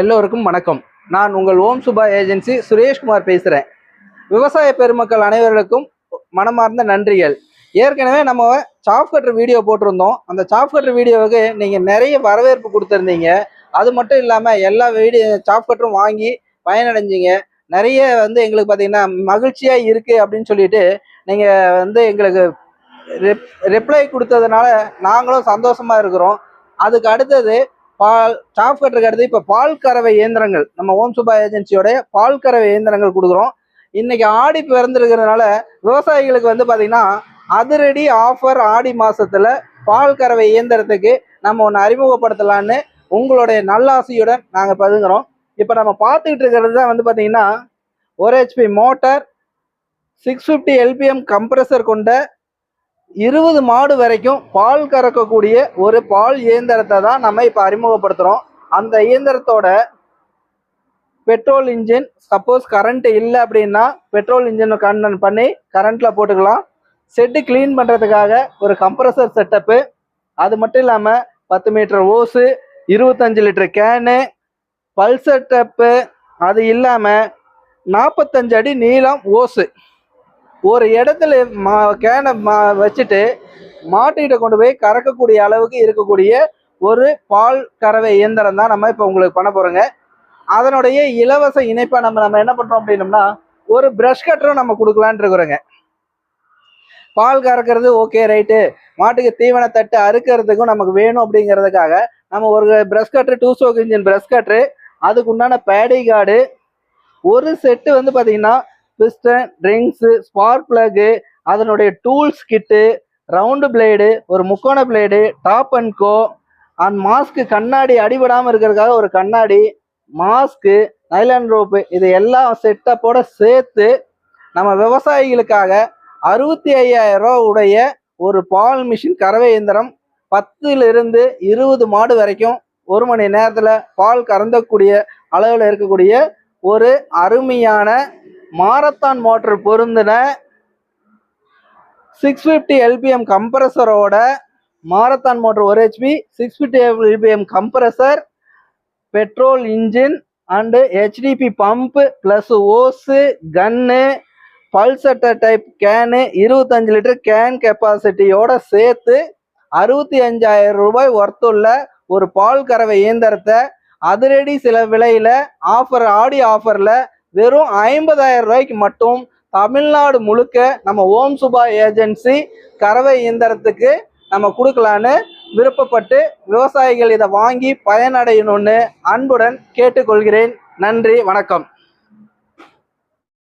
எல்லோருக்கும் வணக்கம். நான் உங்கள் ஓம் சுபா ஏஜென்சி சுரேஷ்குமார் பேசுகிறேன் விவசாய பெருமக்கள் அனைவர்களுக்கும் மனமார்ந்த நன்றிகள். ஏற்கனவே நம்ம சாப் வீடியோ போட்டிருந்தோம். அந்த சாப் வீடியோவுக்கு நீங்கள் நிறைய வரவேற்பு கொடுத்துருந்தீங்க. அது மட்டும் இல்லாமல் எல்லா வீடியோ சாப் கட்டரும் வாங்கி பயனடைஞ்சிங்க. நிறைய வந்து எங்களுக்கு பார்த்தீங்கன்னா மகிழ்ச்சியாக இருக்குது அப்படின்னு சொல்லிட்டு நீங்கள் வந்து எங்களுக்கு ரிப்ளை கொடுத்ததுனால நாங்களும் சந்தோஷமாக இருக்கிறோம். அதுக்கு அடுத்தது பால் ஸ்டாஃப் கட்டுறதுக்கு அடுத்து இப்போ பால் கறவை இயந்திரங்கள். நம்ம ஓம் சுபா ஏஜென்சியோட பால் கறவை இயந்திரங்கள் கொடுக்குறோம். இன்னைக்கு ஆடி பிறந்திருக்கிறதுனால விவசாயிகளுக்கு வந்து பார்த்தீங்கன்னா அதிரடி ஆஃபர் ஆடி மாசத்துல பால் கறவை இயந்திரத்துக்கு நம்ம ஒன்று அறிமுகப்படுத்தலான்னு உங்களுடைய நல்லாசையுடன் நாங்கள் பதுங்குறோம். இப்போ நம்ம பார்த்துக்கிட்டு இருக்கிறது தான் வந்து பார்த்தீங்கன்னா ஒரு HP motor six fifty LPM compressor கொண்ட இருபது மாடு வரைக்கும் பால் கறக்கக்கூடிய ஒரு பால் இயந்திரத்தை தான் நம்ம இப்போ அறிமுகப்படுத்துகிறோம் அந்த இயந்திரத்தோட பெட்ரோல் இன்ஜின் சப்போஸ் கரண்ட் இல்லை அப்படின்னா பெட்ரோல் இன்ஜின் கண்ணன் பண்ணி கரண்ட்டில் போட்டுக்கலாம். செட்டு க்ளீன் பண்ணுறதுக்காக ஒரு கம்ப்ரஸர் செட்டப்பு அது மட்டும் இல்லாமல் பத்து மீட்டர் ஓஸு இருபத்தஞ்சு லிட்டர் கேனு பல்சர் டப்பு அது இல்லாமல் நாற்பத்தஞ்சு அடி நீளம் ஓஸு ஒரு இடத்துல மா கேனை மா வச்சுட்டு மாட்டுக்கிட்ட கொண்டு போய் கறக்கக்கூடிய அளவுக்கு இருக்கக்கூடிய ஒரு பால் கறவை இயந்திரம் தான் நம்ம இப்போ உங்களுக்கு பண்ண போகிறோங்க அதனுடைய இலவச இணைப்பை நம்ம நம்ம என்ன பண்ணுறோம் அப்படின்னம்னா ஒரு ப்ரஷ் கட்டரும் நம்ம கொடுக்கலான் இருக்கிறோங்க. பால் கறக்கிறது ஓகே ரைட்டு மாட்டுக்கு தீவன தட்டு அறுக்கிறதுக்கும் நமக்கு வேணும் அப்படிங்கிறதுக்காக நம்ம ஒரு brush cutter two stroke engine brush cutter அதுக்கு உண்டான பேடி கார்டு ஒரு செட்டு வந்து பார்த்தீங்கன்னா பிஸ்டன் ரிங்ஸு ஸ்பார்க் பிளக்கு அதனுடைய டூல்ஸ் கிட்டு ரவுண்டு பிளேடு ஒரு முக்கோண blade top and go and mask கண்ணாடி அடிபடாமல் இருக்கிறதுக்காக ஒரு கண்ணாடி மாஸ்க்கு நைலான் ரோப்பு இது எல்லாம் செட்டப்போட சேர்த்து நம்ம விவசாயிகளுக்காக அறுபத்தி ஐயாயிரம் ரூபா உடைய ஒரு பால் மிஷின் கறவை இயந்திரம் பத்துலேருந்து இருபது மாடு வரைக்கும் ஒரு மணி நேரத்தில் பால் கறந்தக்கூடிய அளவில் இருக்கக்கூடிய ஒரு அருமையான மாரத்தான் மோட்டர் பொருந்தின சிக்ஸ் ஃபிஃப்டி எல்பிஎம் கம்ப்ரஸரோட மாரத்தான் மோட்டர் ஒரு HP six fifty LPM compressor petrol engine and HTP pump plus hose gun பல்சட்டர் type can இருபத்தஞ்சு லிட்டர் கேன் கெப்பாசிட்டியோட சேர்த்து அறுபத்தி அஞ்சாயிரம் ரூபாய் ஒர்த்துள்ள ஒரு பால் கறவை இயந்திரத்தை அதிரடி சில விலையில் ஆஃபர் ஆடி ஆஃபரில் வெறும் ஐம்பதாயிரம் ரூபாய்க்கு மட்டும் தமிழ்நாடு முழுக்க நம்ம ஓம் சுபா ஏஜென்சி கறவை இயந்திரத்துக்கு நம்ம கொடுக்கலான்னு விருப்பப்பட்டு விவசாயிகள் இதை வாங்கி பயனடையணும்னு அன்புடன் கேட்டுக்கொள்கிறேன். நன்றி வணக்கம்.